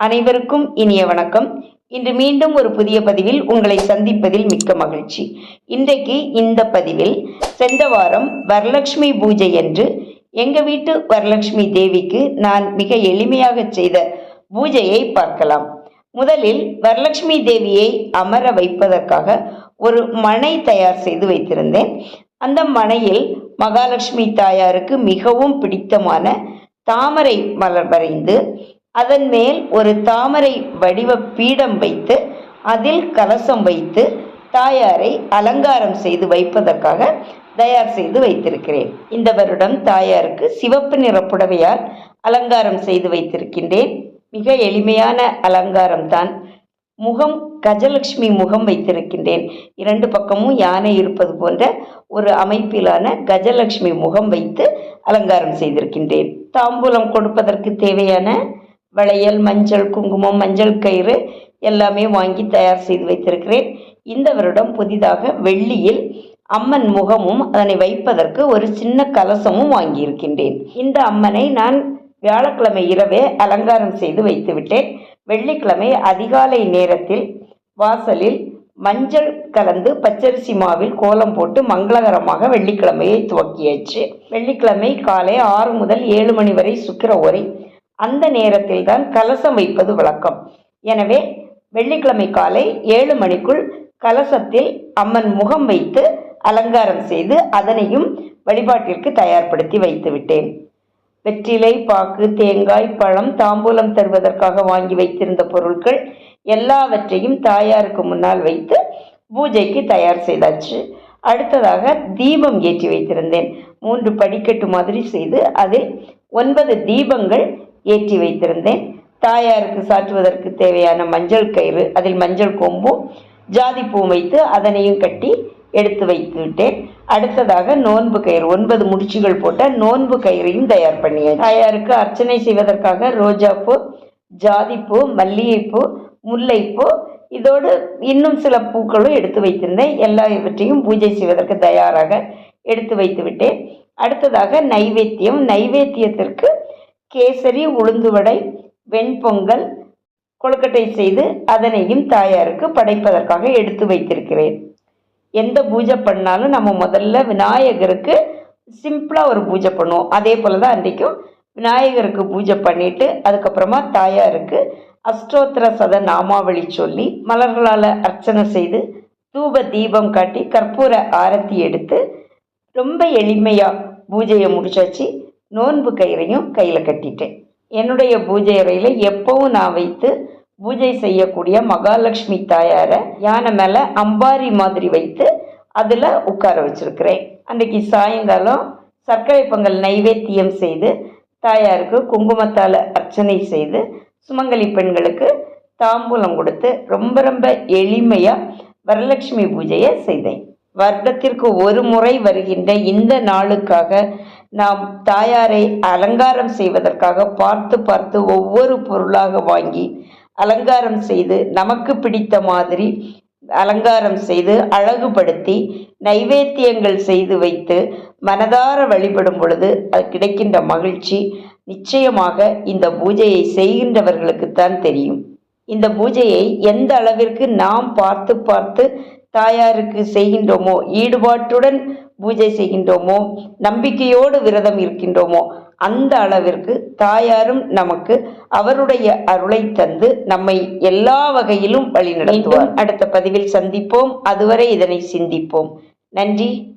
அனைவருக்கும் இனிய வணக்கம். இன்று மீண்டும் ஒரு புதிய பதிவில் உங்களை சந்திப்பதில் மிக்க மகிழ்ச்சி. இன்றைக்கு இந்த பதிவில் சென்ற வாரம் வரலட்சுமி பூஜை என்று எங்க வீட்டு வரலட்சுமி தேவிக்கு நான் மிக எளிமையாக செய்த பூஜையை பார்க்கலாம். முதலில் வரலட்சுமி தேவியை அமர வைப்பதற்காக ஒரு மனை தயார் செய்து வைத்திருந்தேன். அந்த மனையில் மகாலட்சுமி தாயாருக்கு மிகவும் பிடித்தமான தாமரை மலர் வரைந்து அதன் மேல் ஒரு தாமரை வடிவ பீடம் வைத்து அதில் கலசம் வைத்து தாயாரை அலங்காரம் செய்து வைப்பதற்காக தயார் செய்து வைத்திருக்கிறேன். இந்த வருடம் தாயாருக்கு சிவப்பு நிற புடவையால் அலங்காரம் செய்து வைத்திருக்கின்றேன். மிக எளிமையான அலங்காரம் தான். முகம் கஜலட்சுமி முகம் வைத்திருக்கின்றேன். இரண்டு பக்கமும் யானை இருப்பது போன்ற ஒரு அமைப்பிலான கஜலட்சுமி முகம் வைத்து அலங்காரம் செய்திருக்கின்றேன். தாம்பூலம் கொடுப்பதற்கு தேவையான வளையல் மஞ்சள் குங்குமம் மஞ்சள் கயிறு எல்லாமே வாங்கி தயார் செய்து வைத்திருக்கிறேன். இந்த வருடம் புதிதாக வெள்ளியில் அம்மன் முகமும் அதனை வைப்பதற்கு ஒரு சின்ன கலசமும் வாங்கியிருக்கின்றேன். இந்த அம்மனை நான் வியாழக்கிழமை இரவே அலங்காரம் செய்து வைத்துவிட்டேன். வெள்ளிக்கிழமை அதிகாலை நேரத்தில் வாசலில் மஞ்சள் கலந்து பச்சரிசி மாவில் கோலம் போட்டு மங்களகரமாக வெள்ளிக்கிழமையை துவக்கியாச்சு. வெள்ளிக்கிழமை காலை ஆறு முதல் ஏழு மணி வரை சுக்கிர உரை அந்த நேரத்தில் தான் கலசம் வைப்பது வழக்கம். எனவே வெள்ளிக்கிழமை காலை ஏழு மணிக்குள் கலசத்தில் அம்மன் முகம் வைத்து அலங்காரம் செய்து அதனையும் வழிபாட்டிற்கு தயார்படுத்தி வைத்து விட்டேன் வெற்றிலை பாக்கு தேங்காய் பழம் தாம்பூலம் தருவதற்காக வாங்கி வைத்திருந்த பொருட்கள் எல்லாவற்றையும் தாயாருக்கு முன்னால் வைத்து பூஜைக்கு தயார் செய்தாச்சு. அடுத்ததாக தீபம் ஏற்றி வைத்திருந்தேன். மூன்று படிக்கட்டு மாதிரி செய்து அதில் ஒன்பது தீபங்கள் ஏற்றி வைத்திருந்தேன். தாயாருக்கு சாற்றுவதற்கு தேவையான மஞ்சள் கயிறு அதில் மஞ்சள் கொம்பும் ஜாதிப்பூ வைத்து அதனையும் கட்டி எடுத்து வைத்து விட்டேன். அடுத்ததாக நோன்பு கயிறு ஒன்பது முடிச்சுகள் போட்ட நோன்பு கயிறையும் தயார் பண்ணியேன். தாயாருக்கு அர்ச்சனை செய்வதற்காக ரோஜாப்பூ ஜாதிப்பூ மல்லிகைப்பூ முல்லைப்பூ இதோடு இன்னும் சில பூக்களும் எடுத்து வைத்திருந்தேன். எல்லா இவற்றையும் பூஜை செய்வதற்கு தயாராக எடுத்து வைத்து விட்டேன். அடுத்ததாக நைவேத்தியம் நைவேத்தியத்திற்கு கேசரி உளுந்து வடை வெண்பொங்கல் கொழுக்கட்டை செய்து அதனையும் தாயாருக்கு படைப்பதற்காக எடுத்து வைத்திருக்கிறேன். எந்த பூஜை பண்ணாலும் நம்ம முதல்ல விநாயகருக்கு சிம்பிளாக ஒரு பூஜை பண்ணுவோம். அதே போல் தான் அன்றைக்கும் விநாயகருக்கு பூஜை பண்ணிட்டு அதுக்கப்புறமா தாயாருக்கு அஷ்டோத்திர சத நாமாவளி சொல்லி மலர்களால் அர்ச்சனை செய்து தூப தீபம் காட்டி கற்பூர ஆரத்தி எடுத்து ரொம்ப எளிமையாக பூஜையை முடிச்சாச்சு. நோன்பு கயிறையும் கையில் கட்டிட்டேன். என்னுடைய பூஜை அறையில் எப்பவும் நான் வைத்து பூஜை செய்யக்கூடிய மகாலட்சுமி தாயாரை யானை மேலே அம்பாரி மாதிரி வைத்து அதில் உட்கார வச்சிருக்கிறேன். அன்றைக்கு சாயங்காலம் சர்க்கரை பொங்கல் நைவேத்தியம் செய்து தாயாருக்கு குங்குமத்தால் அர்ச்சனை செய்து சுமங்கலி பெண்களுக்கு தாம்பூலம் கொடுத்து ரொம்ப ரொம்ப எளிமையாக வரலட்சுமி பூஜையை செய்தேன். வருடத்திற்கு ஒரு முறை வருகின்ற இந்த நாளுக்காக நாம் தாயாரை அலங்காரம் செய்வதற்காக பார்த்து பார்த்து ஒவ்வொரு பொருளாக வாங்கி அலங்காரம் செய்து நமக்கு பிடித்த மாதிரி அலங்காரம் செய்து அழகுபடுத்தி நைவேத்தியங்கள் செய்து வைத்து மனதார வழிபடும் பொழுது அது கிடைக்கின்ற மகிழ்ச்சி நிச்சயமாக இந்த பூஜையை செய்கின்றவர்களுக்குத்தான் தெரியும். இந்த பூஜையை எந்த அளவிற்கு நாம் பார்த்து பார்த்து தாயாருக்கு செய்கின்றோமோ? ஈடுபாட்டுடன் பூஜை செய்கின்றோமோ? நம்பிக்கையோடு விரதம் இருக்கின்றோமோ? அந்த அளவிற்கு தாயாரும் நமக்கு அவருடைய அருளை தந்து நம்மை எல்லா வகையிலும் வழிநடத்துவார். அடுத்த பதிவில் சந்திப்போம். அதுவரை இதனை சிந்திப்போம். நன்றி.